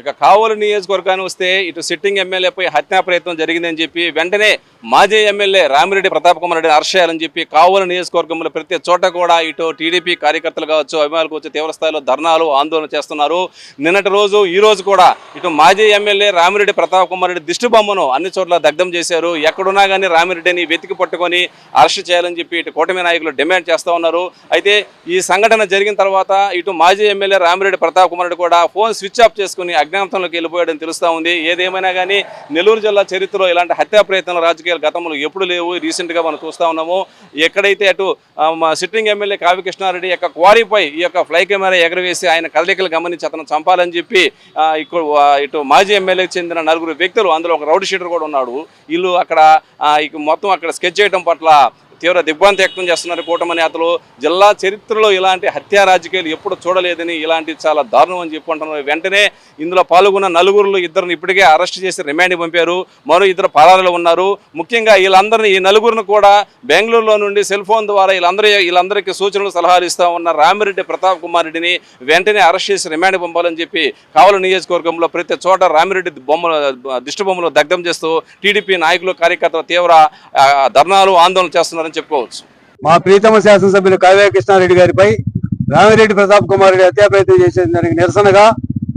ఇక కావలి నియోజకవర్గానికి వస్తే ఇటు సిట్టింగ్ ఎమ్మెల్యేపై హత్యా ప్రయత్నం జరిగిందని చెప్పి వెంటనే మాజీ ఎమ్మెల్యే రామిరెడ్డి ప్రతాప్ కుమార్ రెడ్డిని అరెస్ట్ చేయాలని చెప్పి కావలి నియోజకవర్గంలో ప్రతి చోట కూడా ఇటు టీడీపీ కార్యకర్తలు కావచ్చు అభిమానులు కావచ్చు తీవ్రస్థాయిలో ధర్నాలు ఆందోళన చేస్తున్నారు. నిన్నటి రోజు ఈ రోజు కూడా ఇటు మాజీ ఎమ్మెల్యే రామిరెడ్డి ప్రతాప్ కుమార్ రెడ్డి దిష్టి బొమ్మను అన్ని చోట్ల దగ్ధం చేశారు. ఎక్కడున్నా కానీ రామిరెడ్డిని వెతికి పట్టుకొని అరెస్ట్ చేయాలని చెప్పి ఇటు కూటమి నాయకులు డిమాండ్ చేస్తూ ఉన్నారు. అయితే ఈ సంఘటన జరిగిన తర్వాత ఇటు మాజీ ఎమ్మెల్యే రామిరెడ్డి ప్రతాప్ కుమార్ రెడ్డి కూడా ఫోన్ స్విచ్ ఆఫ్ చేసుకుని అజ్ఞాతంలోకి వెళ్ళిపోయాడని తెలుస్తూ ఉంది. ఏదేమైనా కానీ నెల్లూరు జిల్లా చరిత్రలో ఇలాంటి హత్యా ప్రయత్నాలు రాజకీయాలు గతంలో ఎప్పుడు లేవు. రీసెంట్గా మనం చూస్తూ ఉన్నాము. ఎక్కడైతే అటు సిట్టింగ్ ఎమ్మెల్యే కావి కృష్ణారెడ్డి యొక్క క్వారీపై ఈ యొక్క ఫ్లై కెమెరా ఎగరవేసి ఆయన కదలికలు గమనించి అతను చంపాలని చెప్పి ఇక్కడ ఇటు మాజీ ఎమ్మెల్యేకి చెందిన నలుగురు వ్యక్తులు అందులో ఒక రౌడ్ షీటర్ కూడా ఉన్నాడు. వీళ్ళు అక్కడ మొత్తం అక్కడ స్కెచ్ చేయడం పట్ల తీవ్ర దిగ్భ్రాంతి వ్యక్తం చేస్తున్నారు కూటమి నేతలు జిల్లా చరిత్రలో ఇలాంటి హత్యా రాజకీయాలు ఎప్పుడు చూడలేదని ఇలాంటి చాలా దారుణం అని చెప్పుకుంటున్నారు వెంటనే ఇందులో పాల్గొన్న నలుగురులో ఇద్దరిని ఇప్పటికే అరెస్ట్ చేసి రిమాండ్ పంపారు. మరో ఇద్దరు పరారులు ఉన్నారు. ముఖ్యంగా వీళ్ళందరినీ ఈ నలుగురిని కూడా బెంగళూరులో నుండి సెల్ ఫోన్ ద్వారా వీళ్ళందరి వీళ్ళందరికీ సూచనలు సలహాలు ఇస్తా ఉన్న రామిరెడ్డి ప్రతాప్ కుమార్ రెడ్డిని వెంటనే అరెస్ట్ చేసి రిమాండ్ పంపాలని చెప్పి కావలి నియోజకవర్గంలో ప్రతి చోట రామిరెడ్డి బొమ్మలు దిష్టి బొమ్మలు దగ్ధం చేస్తూ టీడీపీ నాయకులు కార్యకర్తలు తీవ్ర ధర్నాలు ఆందోళన అని చెప్పుకోవచ్చు. మా ప్రీతమ శాసనసభ్యులు కావ్య కృష్ణారెడ్డి గారిపై రామిరెడ్డి ప్రతాప్ కుమార్ రెడ్డి హత్యా ప్రయత్నం చేసిన దానికి నిరసనగా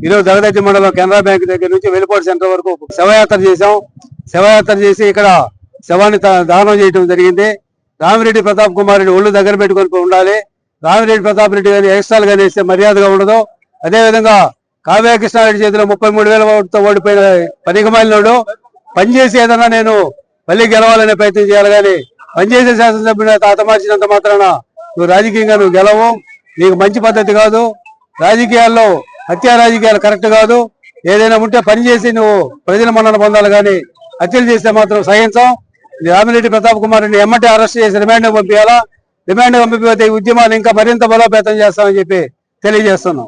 ఈరోజు జగదత్తి మండలం కెనరా బ్యాంక్ దగ్గర నుంచి వెలుపోటు సెంటర్ వరకు శవయాత్ర చేశాం. శవయాత్ర చేసి ఇక్కడ శవాన్ని దానం చేయడం జరిగింది. రామిరెడ్డి ప్రతాప్ కుమార్ రెడ్డి ఒళ్ళు దగ్గర పెట్టుకొని ఉండాలి. రామిరెడ్డి ప్రతాప్ రెడ్డి గారిని ఎక్స్ట్రాలు కానీ వేస్తే మర్యాదగా ఉండదు. అదేవిధంగా కావ్య కృష్ణారెడ్డి చేతిలో ముప్పై మూడు వేల ఓటుతో ఓడిపోయిన పనికిమాలినోడు పనిచేసి ఏదన్నా నేను మళ్ళీ గెలవాలనే ప్రయత్నం చేయాలి కానీ పనిచేసే శాసనసభ్యుడు తాత మార్చినంత మాత్రాన నువ్వు రాజకీయంగా నువ్వు గెలవు. నీకు మంచి పద్ధతి కాదు. రాజకీయాల్లో హత్యా రాజకీయాలు కరెక్ట్ కాదు. ఏదైనా ఉంటే పని చేసి నువ్వు ప్రజల మన్నన పొందాలి కానీ హత్యలు చేస్తే మాత్రం సహించం. రామిరెడ్డి ప్రతాప్ కుమార్ రెడ్డి ఎమ్మటే అరెస్ట్ చేసి రిమాండ్ పంపించాలా రిమాండ్ పంపిపోతే ఈ ఉద్యమాలు ఇంకా మరింత బలోపేతం చేస్తామని చెప్పి తెలియజేస్తున్నాం.